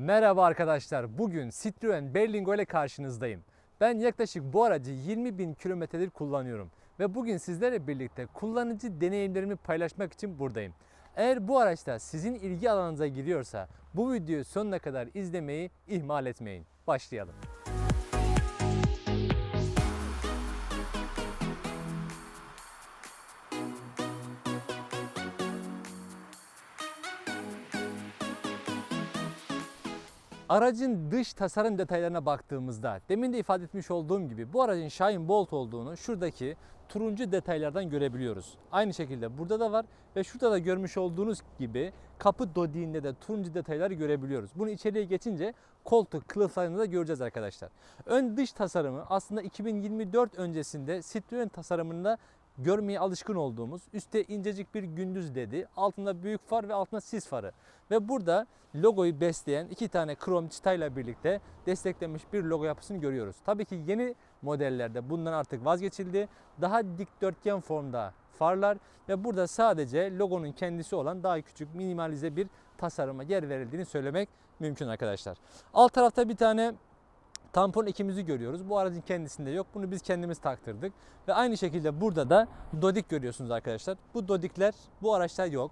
Merhaba arkadaşlar. Bugün Citroen Berlingo ile karşınızdayım. Ben yaklaşık bu aracı 20 bin kilometredir kullanıyorum. Ve bugün sizlerle birlikte kullanıcı deneyimlerimi paylaşmak için buradayım. Eğer bu araçta sizin ilgi alanınıza giriyorsa bu videoyu sonuna kadar izlemeyi ihmal etmeyin. Başlayalım. Aracın dış tasarım detaylarına baktığımızda demin de ifade etmiş olduğum gibi bu aracın Shine Bolt olduğunu şuradaki turuncu detaylardan görebiliyoruz. Aynı şekilde burada da var ve şurada da görmüş olduğunuz gibi kapı dodiğinde de turuncu detayları görebiliyoruz. Bunu içeriye geçince koltuk kılıflarını da göreceğiz arkadaşlar. Ön dış tasarımı aslında 2024 öncesinde Citroen tasarımında görmeye alışkın olduğumuz üstte incecik bir gündüz dedi, altında büyük far ve altında sis farı. Ve burada logoyu besleyen iki tane krom çıtayla birlikte desteklenmiş bir logo yapısını görüyoruz. Tabii ki yeni modellerde bundan artık vazgeçildi. Daha dikdörtgen formda farlar ve burada sadece logonun kendisi olan daha küçük minimalize bir tasarıma yer verildiğini söylemek mümkün arkadaşlar. Alt tarafta bir tane tampon ikimizi görüyoruz. Bu aracın kendisinde yok. Bunu biz kendimiz taktırdık. Ve aynı şekilde burada da dodik görüyorsunuz arkadaşlar. Bu dodikler bu araçta yok.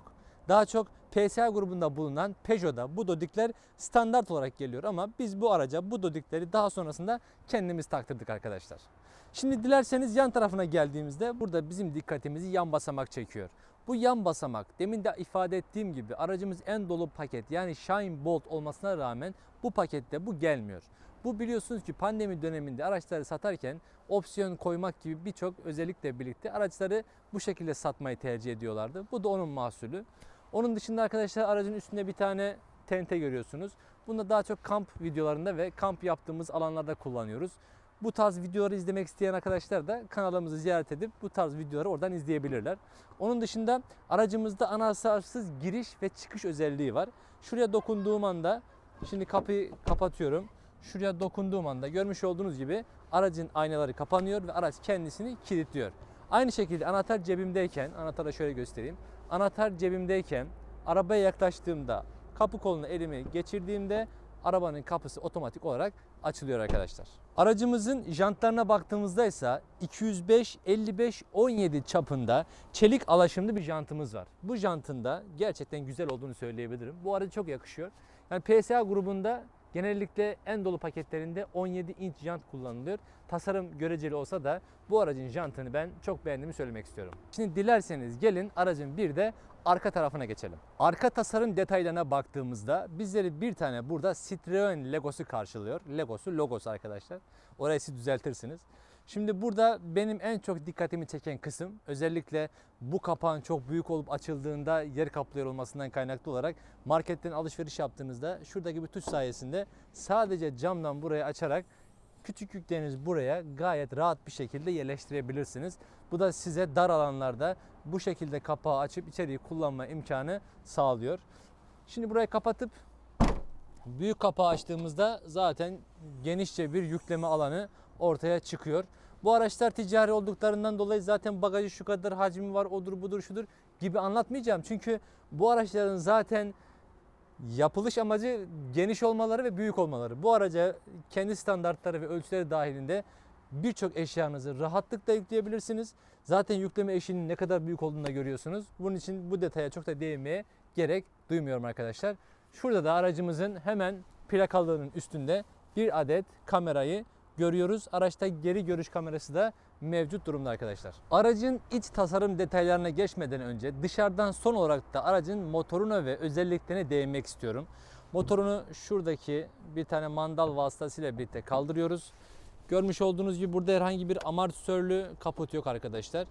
Daha çok PSA grubunda bulunan Peugeot'da bu dodikler standart olarak geliyor ama biz bu araca bu dodikleri daha sonrasında kendimiz taktırdık arkadaşlar. Şimdi dilerseniz yan tarafına geldiğimizde burada bizim dikkatimizi yan basamak çekiyor. Bu yan basamak demin de ifade ettiğim gibi aracımız en dolu paket yani Shine Bolt olmasına rağmen bu pakette bu gelmiyor. Bu biliyorsunuz ki pandemi döneminde araçları satarken opsiyon koymak gibi birçok özellikle birlikte araçları bu şekilde satmayı tercih ediyorlardı. Bu da onun mahsulü. Onun dışında arkadaşlar aracın üstünde bir tane tente görüyorsunuz. Bunu da daha çok kamp videolarında ve kamp yaptığımız alanlarda kullanıyoruz. Bu tarz videoları izlemek isteyen arkadaşlar da kanalımızı ziyaret edip bu tarz videoları oradan izleyebilirler. Onun dışında aracımızda anahtarsız giriş ve çıkış özelliği var. Şuraya dokunduğum anda şimdi kapıyı kapatıyorum. Şuraya dokunduğum anda görmüş olduğunuz gibi aracın aynaları kapanıyor ve araç kendisini kilitliyor. Aynı şekilde anahtar cebimdeyken, anahtarı şöyle göstereyim. Anahtar cebimdeyken arabaya yaklaştığımda kapı koluna elimi geçirdiğimde arabanın kapısı otomatik olarak açılıyor arkadaşlar. Aracımızın jantlarına baktığımızda ise 205 55 17 çapında çelik alaşımlı bir jantımız var. Bu jantın da gerçekten güzel olduğunu söyleyebilirim. Bu araca çok yakışıyor. Yani PSA grubunda Genellikle en dolu paketlerinde 17 inç jant kullanılıyor. Tasarım göreceli olsa da bu aracın jantını ben çok beğendiğimi söylemek istiyorum. Şimdi dilerseniz gelin aracın bir de arka tarafına geçelim. Arka tasarım detaylarına baktığımızda bizleri bir tane burada Citroen Legosu karşılıyor. Legosu, logosu arkadaşlar. Orayı siz düzeltirsiniz. Şimdi burada benim en çok dikkatimi çeken kısım özellikle bu kapağın çok büyük olup açıldığında yer kaplıyor olmasından kaynaklı olarak marketten alışveriş yaptığınızda şuradaki bir tuş sayesinde sadece camdan buraya açarak küçük yüklerinizi buraya gayet rahat bir şekilde yerleştirebilirsiniz. Bu da size dar alanlarda bu şekilde kapağı açıp içeriği kullanma imkanı sağlıyor. Şimdi burayı kapatıp büyük kapağı açtığımızda zaten genişçe bir yükleme alanı ortaya çıkıyor. Bu araçlar ticari olduklarından dolayı zaten bagajı şu kadar hacmi var, odur budur şudur gibi anlatmayacağım. Çünkü bu araçların zaten yapılış amacı geniş olmaları ve büyük olmaları. Bu araca kendi standartları ve ölçüleri dahilinde birçok eşyanızı rahatlıkla yükleyebilirsiniz. Zaten yükleme eşiğinin ne kadar büyük olduğunu da görüyorsunuz. Bunun için bu detaya çok da değinmeye gerek duymuyorum arkadaşlar. Şurada da aracımızın hemen plakalığının üstünde bir adet kamerayı görüyoruz. Araçta geri görüş kamerası da mevcut durumda arkadaşlar. Aracın iç tasarım detaylarına geçmeden önce dışarıdan son olarak da aracın motoruna ve özelliklerine değinmek istiyorum. Motorunu şuradaki bir tane mandal vasıtasıyla birlikte kaldırıyoruz. Görmüş olduğunuz gibi burada herhangi bir amortisörlü kaput yok arkadaşlar.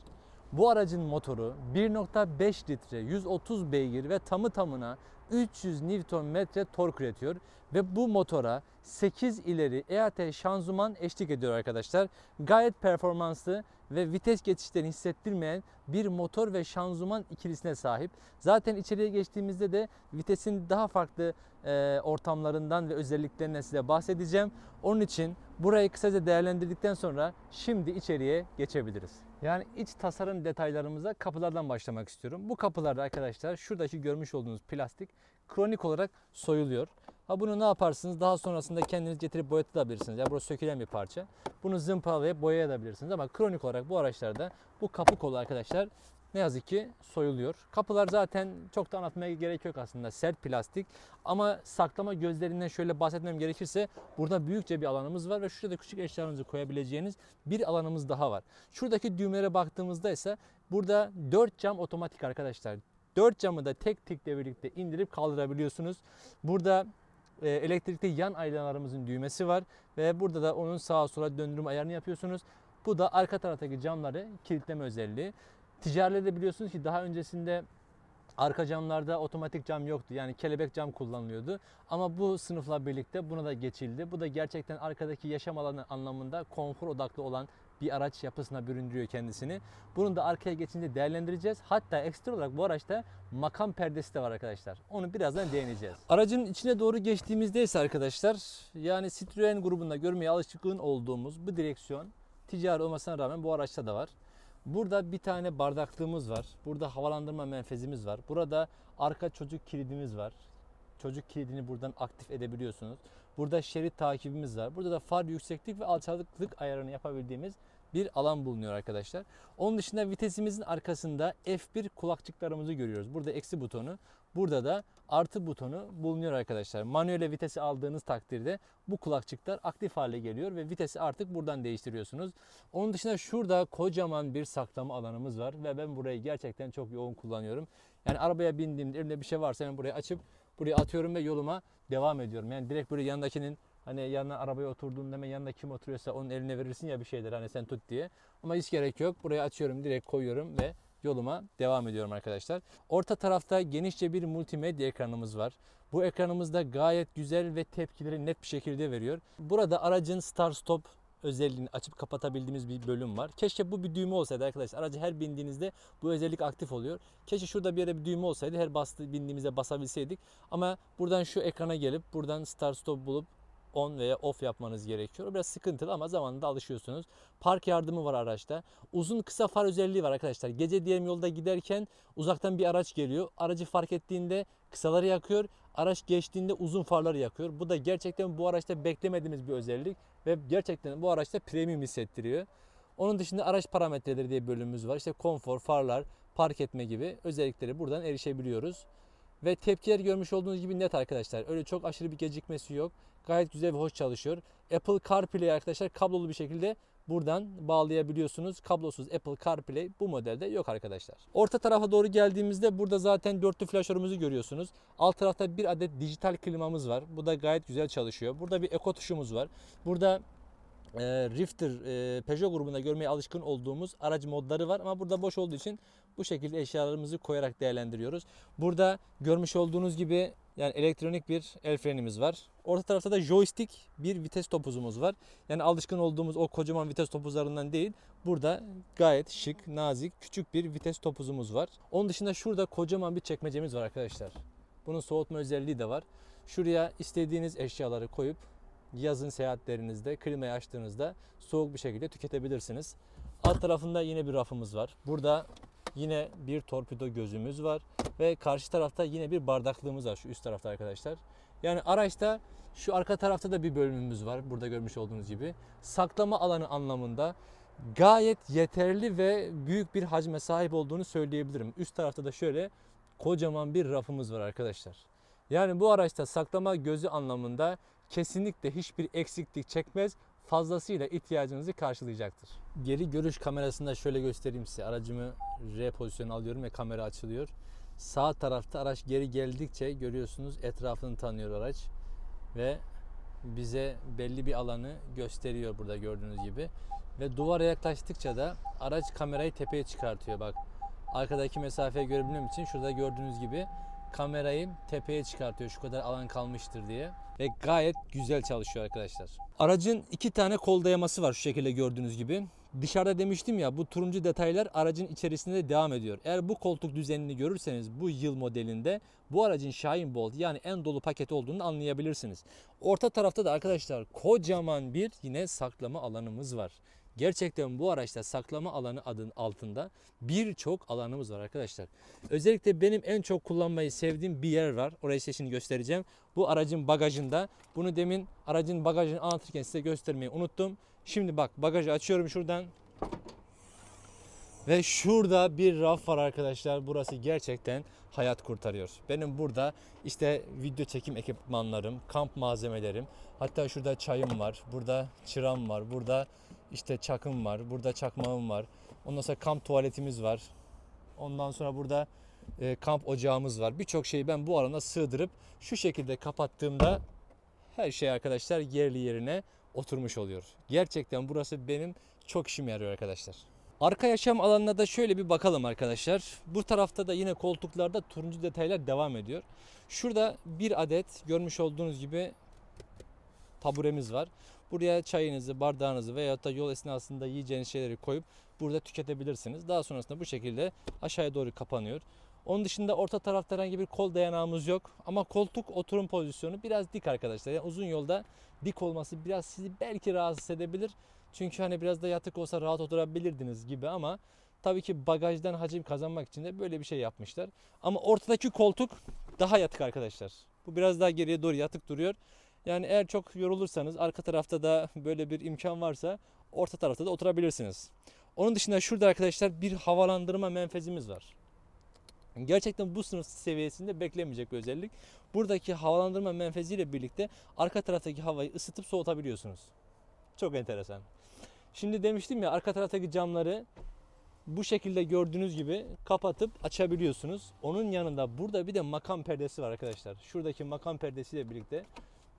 Bu aracın motoru 1.5 litre 130 beygir ve tamı tamına 300 Nm tork üretiyor ve bu motora 8 ileri EAT şanzıman eşlik ediyor arkadaşlar. Gayet performanslı ve vites geçişlerini hissettirmeyen bir motor ve şanzıman ikilisine sahip. Zaten içeriye geçtiğimizde de vitesin daha farklı e, ortamlarından ve özelliklerinden size bahsedeceğim. Onun için burayı kısaca değerlendirdikten sonra şimdi içeriye geçebiliriz. Yani iç tasarım detaylarımıza kapılardan başlamak istiyorum. Bu kapılarda arkadaşlar şuradaki görmüş olduğunuz plastik kronik olarak soyuluyor. Ha bunu ne yaparsınız? Daha sonrasında kendiniz getirip boyatabilirsiniz. Ya burası sökülen bir parça. Bunu zımparalayıp boyayabilirsiniz ama kronik olarak bu araçlarda bu kapı kolu arkadaşlar ne yazık ki soyuluyor. Kapılar zaten çok da anlatmaya gerek yok aslında. Sert plastik ama saklama gözlerinden şöyle bahsetmem gerekirse burada büyükçe bir alanımız var ve şurada da küçük eşyalarınızı koyabileceğiniz bir alanımız daha var. Şuradaki düğmelere baktığımızda ise burada 4 cam otomatik arkadaşlar. 4 camı da tek tikle birlikte indirip kaldırabiliyorsunuz. Burada e, elektrikli yan aynalarımızın düğmesi var ve burada da onun sağa sola döndürme ayarını yapıyorsunuz. Bu da arka taraftaki camları kilitleme özelliği. Ticarilerde biliyorsunuz ki daha öncesinde arka camlarda otomatik cam yoktu. Yani kelebek cam kullanılıyordu. Ama bu sınıfla birlikte buna da geçildi. Bu da gerçekten arkadaki yaşam alanı anlamında konfor odaklı olan bir araç yapısına büründürüyor kendisini. Bunu da arkaya geçince değerlendireceğiz. Hatta ekstra olarak bu araçta makam perdesi de var arkadaşlar. Onu birazdan değineceğiz. Aracın içine doğru geçtiğimizde ise arkadaşlar yani Citroen grubunda görmeye alışkın olduğumuz bu direksiyon ticari olmasına rağmen bu araçta da var. Burada bir tane bardaklığımız var. Burada havalandırma menfezimiz var. Burada arka çocuk kilidimiz var. Çocuk kilidini buradan aktif edebiliyorsunuz. Burada şerit takibimiz var. Burada da far yükseklik ve alçaklık ayarını yapabildiğimiz bir alan bulunuyor arkadaşlar. Onun dışında vitesimizin arkasında F1 kulakçıklarımızı görüyoruz. Burada eksi butonu, burada da artı butonu bulunuyor arkadaşlar. Manuele vitesi aldığınız takdirde bu kulakçıklar aktif hale geliyor ve vitesi artık buradan değiştiriyorsunuz. Onun dışında şurada kocaman bir saklama alanımız var ve ben burayı gerçekten çok yoğun kullanıyorum. Yani arabaya bindiğimde elimde bir şey varsa hemen buraya açıp buraya atıyorum ve yoluma devam ediyorum. Yani direkt böyle yanındakinin hani yanına arabaya oturduğunda hemen yanında kim oturuyorsa onun eline verirsin ya bir şeyler hani sen tut diye. Ama hiç gerek yok. Buraya açıyorum direkt koyuyorum ve yoluma devam ediyorum arkadaşlar. Orta tarafta genişçe bir multimedya ekranımız var. Bu ekranımızda gayet güzel ve tepkileri net bir şekilde veriyor. Burada aracın start stop özelliğini açıp kapatabildiğimiz bir bölüm var. Keşke bu bir düğme olsaydı arkadaşlar. Aracı her bindiğinizde bu özellik aktif oluyor. Keşke şurada bir yere bir düğme olsaydı. Her bastı bindiğimizde basabilseydik. Ama buradan şu ekrana gelip buradan start stop bulup on veya off yapmanız gerekiyor. Biraz sıkıntılı ama zamanında alışıyorsunuz. Park yardımı var araçta. Uzun kısa far özelliği var arkadaşlar. Gece diyelim yolda giderken uzaktan bir araç geliyor. Aracı fark ettiğinde kısaları yakıyor. Araç geçtiğinde uzun farları yakıyor. Bu da gerçekten bu araçta beklemediğimiz bir özellik ve gerçekten bu araçta premium hissettiriyor. Onun dışında araç parametreleri diye bölümümüz var. İşte konfor, farlar, park etme gibi özellikleri buradan erişebiliyoruz. Ve tepkiler görmüş olduğunuz gibi net arkadaşlar. Öyle çok aşırı bir gecikmesi yok. Gayet güzel ve hoş çalışıyor. Apple CarPlay arkadaşlar kablolu bir şekilde buradan bağlayabiliyorsunuz. Kablosuz Apple CarPlay bu modelde yok arkadaşlar. Orta tarafa doğru geldiğimizde burada zaten dörtlü flaşörümüzü görüyorsunuz. Alt tarafta bir adet dijital klimamız var. Bu da gayet güzel çalışıyor. Burada bir eko tuşumuz var. Burada e, Rifter e, Peugeot grubunda görmeye alışkın olduğumuz araç modları var ama burada boş olduğu için bu şekilde eşyalarımızı koyarak değerlendiriyoruz. Burada görmüş olduğunuz gibi yani elektronik bir el frenimiz var. Orta tarafta da joystick bir vites topuzumuz var. Yani alışkın olduğumuz o kocaman vites topuzlarından değil. Burada gayet şık, nazik, küçük bir vites topuzumuz var. Onun dışında şurada kocaman bir çekmecemiz var arkadaşlar. Bunun soğutma özelliği de var. Şuraya istediğiniz eşyaları koyup yazın seyahatlerinizde klimayı açtığınızda soğuk bir şekilde tüketebilirsiniz. Alt tarafında yine bir rafımız var. Burada yine bir torpido gözümüz var ve karşı tarafta yine bir bardaklığımız var şu üst tarafta arkadaşlar. Yani araçta şu arka tarafta da bir bölümümüz var burada görmüş olduğunuz gibi. Saklama alanı anlamında gayet yeterli ve büyük bir hacme sahip olduğunu söyleyebilirim. Üst tarafta da şöyle kocaman bir rafımız var arkadaşlar. Yani bu araçta saklama gözü anlamında kesinlikle hiçbir eksiklik çekmez. Fazlasıyla ihtiyacınızı karşılayacaktır. Geri görüş kamerasında şöyle göstereyim size. Aracımı R pozisyonu alıyorum ve kamera açılıyor. Sağ tarafta araç geri geldikçe görüyorsunuz etrafını tanıyor araç ve bize belli bir alanı gösteriyor burada gördüğünüz gibi. Ve duvara yaklaştıkça da araç kamerayı tepeye çıkartıyor. Bak arkadaki mesafeyi görebilmem için şurada gördüğünüz gibi kamerayı tepeye çıkartıyor şu kadar alan kalmıştır diye. Ve gayet güzel çalışıyor arkadaşlar. Aracın iki tane kol dayaması var şu şekilde gördüğünüz gibi. Dışarıda demiştim ya bu turuncu detaylar aracın içerisinde de devam ediyor. Eğer bu koltuk düzenini görürseniz bu yıl modelinde bu aracın Shine Bolt yani en dolu paket olduğunu anlayabilirsiniz. Orta tarafta da arkadaşlar kocaman bir yine saklama alanımız var. Gerçekten bu araçta saklama alanı adın altında birçok alanımız var arkadaşlar. Özellikle benim en çok kullanmayı sevdiğim bir yer var. Orayı size şimdi göstereceğim. Bu aracın bagajında. Bunu demin aracın bagajını anlatırken size göstermeyi unuttum. Şimdi bak bagajı açıyorum şuradan. Ve şurada bir raf var arkadaşlar. Burası gerçekten hayat kurtarıyor. Benim burada işte video çekim ekipmanlarım, kamp malzemelerim, hatta şurada çayım var, burada çıram var, burada işte çakım var, burada çakmağım var. Ondan sonra kamp tuvaletimiz var. Ondan sonra burada e, kamp ocağımız var. Birçok şeyi ben bu alana sığdırıp şu şekilde kapattığımda her şey arkadaşlar yerli yerine oturmuş oluyor. Gerçekten burası benim çok işime yarıyor arkadaşlar. Arka yaşam alanına da şöyle bir bakalım arkadaşlar. Bu tarafta da yine koltuklarda turuncu detaylar devam ediyor. Şurada bir adet görmüş olduğunuz gibi taburemiz var. Buraya çayınızı, bardağınızı veyahut da yol esnasında yiyeceğiniz şeyleri koyup burada tüketebilirsiniz. Daha sonrasında bu şekilde aşağıya doğru kapanıyor. Onun dışında orta tarafta herhangi bir kol dayanağımız yok. Ama koltuk oturum pozisyonu biraz dik arkadaşlar. Yani uzun yolda dik olması biraz sizi belki rahatsız edebilir. Çünkü hani biraz da yatık olsa rahat oturabilirdiniz gibi ama tabii ki bagajdan hacim kazanmak için de böyle bir şey yapmışlar. Ama ortadaki koltuk daha yatık arkadaşlar. Bu biraz daha geriye doğru yatık duruyor. Yani eğer çok yorulursanız arka tarafta da böyle bir imkan varsa orta tarafta da oturabilirsiniz. Onun dışında şurada arkadaşlar bir havalandırma menfezimiz var. Gerçekten bu sınıf seviyesinde beklemeyecek bir özellik. Buradaki havalandırma menfeziyle birlikte arka taraftaki havayı ısıtıp soğutabiliyorsunuz. Çok enteresan. Şimdi demiştim ya arka taraftaki camları bu şekilde gördüğünüz gibi kapatıp açabiliyorsunuz. Onun yanında burada bir de makam perdesi var arkadaşlar. Şuradaki makam perdesiyle birlikte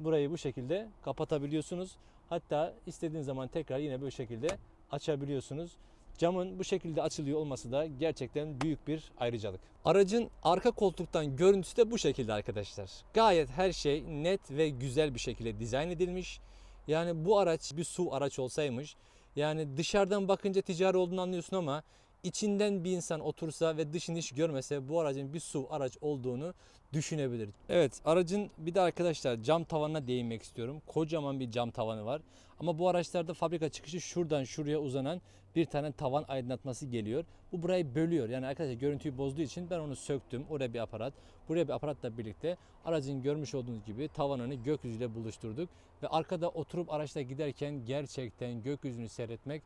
burayı bu şekilde kapatabiliyorsunuz. Hatta istediğiniz zaman tekrar yine bu şekilde açabiliyorsunuz. Camın bu şekilde açılıyor olması da gerçekten büyük bir ayrıcalık. Aracın arka koltuktan görüntüsü de bu şekilde arkadaşlar. Gayet her şey net ve güzel bir şekilde dizayn edilmiş. Yani bu araç bir su araç olsaymış yani dışarıdan bakınca ticari olduğunu anlıyorsun ama içinden bir insan otursa ve dışını hiç görmese bu aracın bir SUV araç olduğunu düşünebilir. Evet aracın bir de arkadaşlar cam tavanına değinmek istiyorum. Kocaman bir cam tavanı var. Ama bu araçlarda fabrika çıkışı şuradan şuraya uzanan bir tane tavan aydınlatması geliyor. Bu burayı bölüyor. Yani arkadaşlar görüntüyü bozduğu için ben onu söktüm. Oraya bir aparat, buraya bir aparatla birlikte aracın görmüş olduğunuz gibi tavanını gökyüzüyle buluşturduk. Ve arkada oturup araçla giderken gerçekten gökyüzünü seyretmek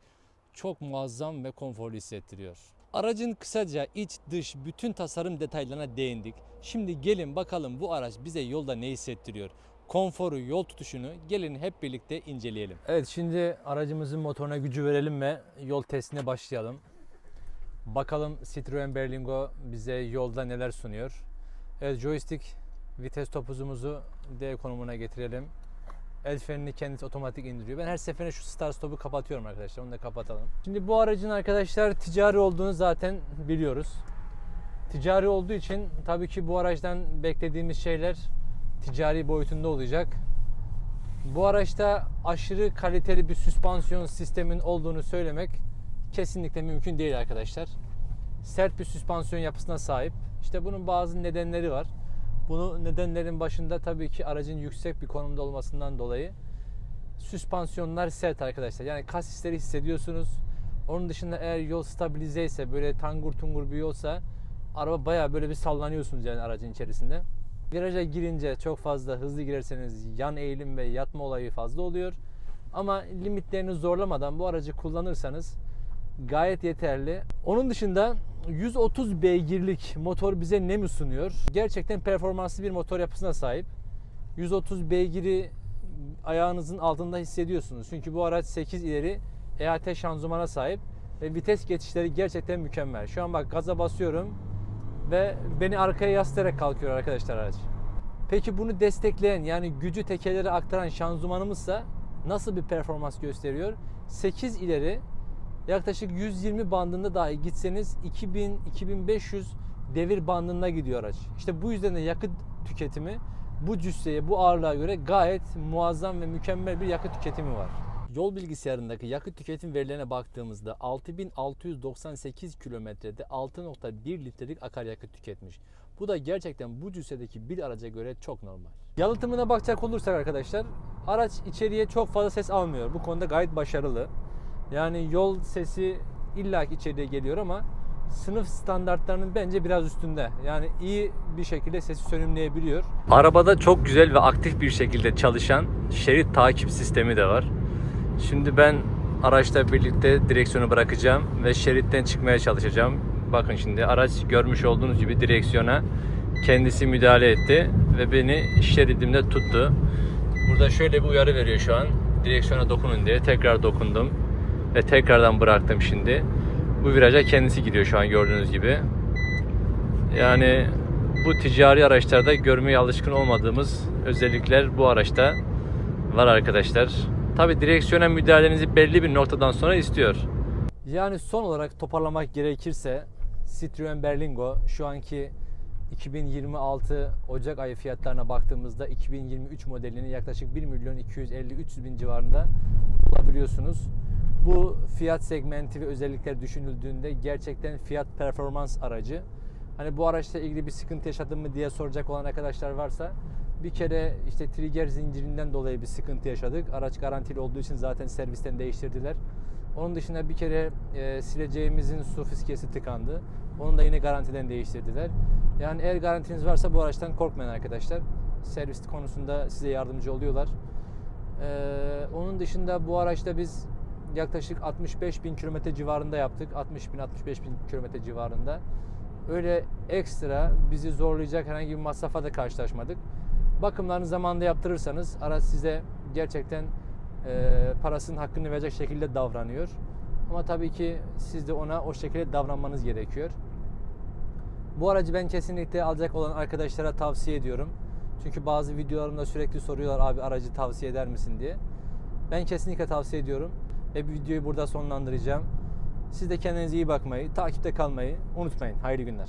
çok muazzam ve konforlu hissettiriyor. Aracın kısaca iç dış bütün tasarım detaylarına değindik. Şimdi gelin bakalım bu araç bize yolda ne hissettiriyor? Konforu, yol tutuşunu gelin hep birlikte inceleyelim. Evet şimdi aracımızın motoruna gücü verelim ve yol testine başlayalım. Bakalım Citroen Berlingo bize yolda neler sunuyor. Evet joystick vites topuzumuzu D konumuna getirelim. El frenini kendisi otomatik indiriyor. Ben her seferinde şu start stop'u kapatıyorum arkadaşlar. Onu da kapatalım. Şimdi bu aracın arkadaşlar ticari olduğunu zaten biliyoruz. Ticari olduğu için tabii ki bu araçtan beklediğimiz şeyler ticari boyutunda olacak. Bu araçta aşırı kaliteli bir süspansiyon sistemin olduğunu söylemek kesinlikle mümkün değil arkadaşlar. Sert bir süspansiyon yapısına sahip. İşte bunun bazı nedenleri var. Bunu nedenlerin başında tabii ki aracın yüksek bir konumda olmasından dolayı süspansiyonlar sert arkadaşlar. Yani kasisleri hissediyorsunuz. Onun dışında eğer yol stabilize ise böyle tangur tungur bir yolsa araba bayağı böyle bir sallanıyorsunuz yani aracın içerisinde. Viraja girince çok fazla hızlı girerseniz yan eğilim ve yatma olayı fazla oluyor. Ama limitlerini zorlamadan bu aracı kullanırsanız gayet yeterli. Onun dışında 130 beygirlik motor bize ne mi sunuyor? Gerçekten performanslı bir motor yapısına sahip. 130 beygiri ayağınızın altında hissediyorsunuz. Çünkü bu araç 8 ileri EAT şanzımana sahip ve vites geçişleri gerçekten mükemmel. Şu an bak gaza basıyorum ve beni arkaya yaslayarak kalkıyor arkadaşlar araç. Peki bunu destekleyen yani gücü tekerlere aktaran şanzımanımızsa nasıl bir performans gösteriyor? 8 ileri yaklaşık 120 bandında dahi gitseniz 2000-2500 devir bandında gidiyor araç. İşte bu yüzden de yakıt tüketimi bu cüsseye, bu ağırlığa göre gayet muazzam ve mükemmel bir yakıt tüketimi var. Yol bilgisayarındaki yakıt tüketim verilerine baktığımızda 6698 kilometrede 6.1 litrelik akaryakıt tüketmiş. Bu da gerçekten bu cüssedeki bir araca göre çok normal. Yalıtımına bakacak olursak arkadaşlar araç içeriye çok fazla ses almıyor. Bu konuda gayet başarılı. Yani yol sesi illaki içeriye geliyor ama sınıf standartlarının bence biraz üstünde. Yani iyi bir şekilde sesi sönümleyebiliyor. Arabada çok güzel ve aktif bir şekilde çalışan şerit takip sistemi de var. Şimdi ben araçla birlikte direksiyonu bırakacağım ve şeritten çıkmaya çalışacağım. Bakın şimdi araç görmüş olduğunuz gibi direksiyona kendisi müdahale etti ve beni şeridimde tuttu. Burada şöyle bir uyarı veriyor şu an. Direksiyona dokunun diye tekrar dokundum ve tekrardan bıraktım şimdi. Bu viraja kendisi gidiyor şu an gördüğünüz gibi. Yani bu ticari araçlarda görmeye alışkın olmadığımız özellikler bu araçta var arkadaşlar. Tabi direksiyona müdahalenizi belli bir noktadan sonra istiyor. Yani son olarak toparlamak gerekirse Citroen Berlingo şu anki 2026 Ocak ayı fiyatlarına baktığımızda 2023 modelini yaklaşık 1 milyon 250 300 bin civarında bulabiliyorsunuz. Bu fiyat segmenti ve özellikler düşünüldüğünde gerçekten fiyat performans aracı. Hani bu araçla ilgili bir sıkıntı yaşadın mı diye soracak olan arkadaşlar varsa bir kere işte trigger zincirinden dolayı bir sıkıntı yaşadık. Araç garantili olduğu için zaten servisten değiştirdiler. Onun dışında bir kere e, sileceğimizin su fiskesi tıkandı. Onu da yine garantiden değiştirdiler. Yani eğer garantiniz varsa bu araçtan korkmayın arkadaşlar. Servis konusunda size yardımcı oluyorlar. Ee, onun dışında bu araçta biz yaklaşık 65 bin kilometre civarında yaptık. 60 bin 65 bin kilometre civarında. Öyle ekstra bizi zorlayacak herhangi bir masrafa da karşılaşmadık. Bakımlarını zamanında yaptırırsanız araç size gerçekten e, parasının hakkını verecek şekilde davranıyor. Ama tabii ki siz de ona o şekilde davranmanız gerekiyor. Bu aracı ben kesinlikle alacak olan arkadaşlara tavsiye ediyorum. Çünkü bazı videolarımda sürekli soruyorlar abi aracı tavsiye eder misin diye. Ben kesinlikle tavsiye ediyorum ve videoyu burada sonlandıracağım. Siz de kendinize iyi bakmayı, takipte kalmayı unutmayın. Hayırlı günler.